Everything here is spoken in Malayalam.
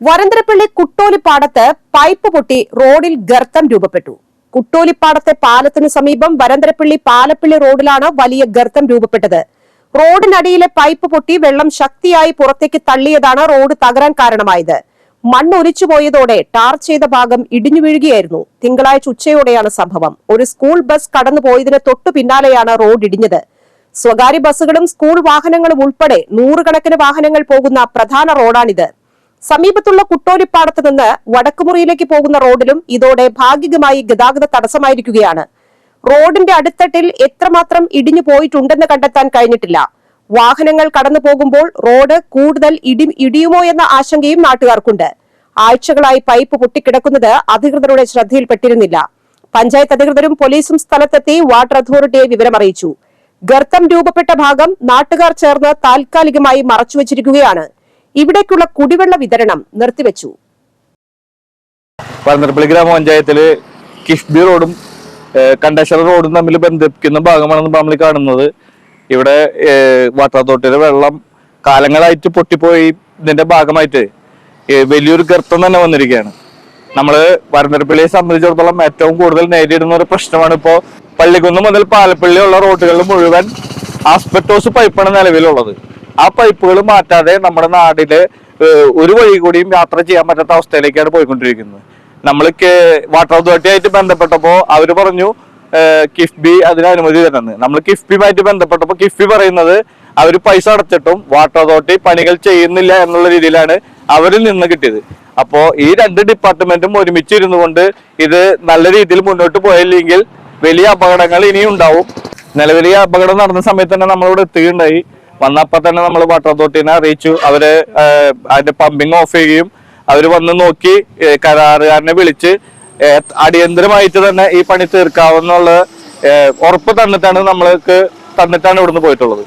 വരന്തരപ്പള്ളി കുട്ടോലിപ്പാടത്ത് പൈപ്പ് പൊട്ടി റോഡിൽ ഗർത്തം രൂപപ്പെട്ടു. കുട്ടോലിപ്പാടത്തെ പാലത്തിന് സമീപം വരന്തരപ്പള്ളി പാലപ്പള്ളി റോഡിലാണ് വലിയ ഗർത്തം രൂപപ്പെട്ടത്. റോഡിനടിയിലെ പൈപ്പ് പൊട്ടി വെള്ളം ശക്തിയായി പുറത്തേക്ക് തള്ളിയതാണ് റോഡ് തകരാൻ കാരണമായത്. മണ്ണ് ഒലിച്ചുപോയതോടെ ടാർ ചെയ്ത ഭാഗം ഇടിഞ്ഞു വീഴുകയായിരുന്നു. തിങ്കളാഴ്ച ഉച്ചയോടെയാണ് സംഭവം. ഒരു സ്കൂൾ ബസ് കടന്നു പോയതിന് തൊട്ടു പിന്നാലെയാണ് റോഡ് ഇടിഞ്ഞത്. സ്വകാര്യ ബസ്സുകളും സ്കൂൾ വാഹനങ്ങളും ഉൾപ്പെടെ നൂറുകണക്കിന് വാഹനങ്ങൾ പോകുന്ന പ്രധാന റോഡാണിത്. സമീപത്തുള്ള കുട്ടോലിപ്പാടത്ത് നിന്ന് വടക്കുമുറിയിലേക്ക് പോകുന്ന റോഡിലും ഇതോടെ ഭാഗികമായി ഗതാഗത തടസ്സമായിരിക്കുകയാണ്. റോഡിന്റെ അടിത്തട്ടിൽ എത്രമാത്രം ഇടിഞ്ഞു പോയിട്ടുണ്ടെന്ന് കണ്ടെത്താൻ കഴിഞ്ഞിട്ടില്ല. വാഹനങ്ങൾ കടന്നു പോകുമ്പോൾ റോഡ് കൂടുതൽ ഇടി ഇടിയുമോ എന്ന ആശങ്കയും നാട്ടുകാർക്കുണ്ട്. ആഴ്ചകളായി പൈപ്പ് പൊട്ടിക്കിടക്കുന്നത് അധികൃതരുടെ ശ്രദ്ധയിൽപ്പെട്ടിരുന്നില്ല. പഞ്ചായത്ത് അധികൃതരും പോലീസും സ്ഥലത്തെത്തി വാട്ടർ അതോറിറ്റിയെ വിവരമറിയിച്ചു. ഗർത്തം രൂപപ്പെട്ട ഭാഗം നാട്ടുകാർ ചേർന്ന് താൽക്കാലികമായി മറച്ചുവച്ചിരിക്കുകയാണ്. ഇവിടേക്കുള്ള കുടിവെള്ള വിതരണം നിർത്തിവെച്ചു. പരന്തരപ്പള്ളി ഗ്രാമപഞ്ചായത്തിൽ കിഫ്ബി റോഡും കണ്ടഷർ റോഡും തമ്മിൽ ബന്ധിപ്പിക്കുന്ന ഭാഗമാണ് നമ്മൾ കാണുന്നത്. ഇവിടെ വാട്ടർ അതോറിറ്റിയിലെ വെള്ളം കാലങ്ങളായിട്ട് പൊട്ടിപ്പോയി ഇതിന്റെ ഭാഗമായിട്ട് വലിയൊരു ഗർത്തം തന്നെ വന്നിരിക്കുകയാണ്. നമ്മൾ പരന്തരപ്പള്ളിയെ സംബന്ധിച്ചിടത്തോളം ഏറ്റവും കൂടുതൽ നേരിടുന്ന ഒരു പ്രശ്നമാണ് ഇപ്പോ പള്ളിക്കുന്ന് മുതൽ പാലപ്പള്ളി ഉള്ള റോഡുകളിൽ മുഴുവൻ ആസ്പെറ്റോസ് പൈപ്പാണ് നിലവിലുള്ളത്. ആ പൈപ്പുകൾ മാറ്റാതെ നമ്മുടെ നാടിൽ ഒരു വഴി കൂടിയും യാത്ര ചെയ്യാൻ പറ്റാത്ത അവസ്ഥയിലേക്കാണ് പോയിക്കൊണ്ടിരിക്കുന്നത്. നമ്മൾക്ക് വാട്ടർ അതോറിറ്റി ആയിട്ട് ബന്ധപ്പെട്ടപ്പോ അവർ പറഞ്ഞു കിഫ്ബി അതിന് അനുമതി തരുന്നത് നമ്മൾ കിഫ്ബിയുമായിട്ട് ബന്ധപ്പെട്ടപ്പോ കിഫ്ബി പറയുന്നത് അവർ പൈസ അടച്ചിട്ടും വാട്ടർ അതോറിറ്റി പണികൾ ചെയ്യുന്നില്ല എന്നുള്ള രീതിയിലാണ് അവരിൽ നിന്ന് കിട്ടിയത്. അപ്പോ ഈ രണ്ട് ഡിപ്പാർട്ട്മെന്റും ഒരുമിച്ച് ഇരുന്നു കൊണ്ട് ഇത് നല്ല രീതിയിൽ മുന്നോട്ട് പോയില്ലെങ്കിൽ വലിയ അപകടങ്ങൾ ഇനിയും ഉണ്ടാവും. നിലവിൽ ഈ അപകടം നടന്ന സമയത്ത് തന്നെ നമ്മളിവിടെ എത്തുകയുണ്ടായി. വന്നപ്പോ തന്നെ നമ്മൾ വാട്ടർ അതോറിറ്റിനെ അറിയിച്ചു. അവർ അതിന്റെ പമ്പിങ് ഓഫ് ചെയ്യുകയും അവർ വന്ന് നോക്കി കരാറുകാരനെ വിളിച്ച് അടിയന്തരമായിട്ട് തന്നെ ഈ പണി തീർക്കാവുന്നുള്ള ഉറപ്പ് തന്നിട്ടാണ് നമ്മൾക്ക് തന്നിട്ടാണ് ഇവിടുന്ന് പോയിട്ടുള്ളത്.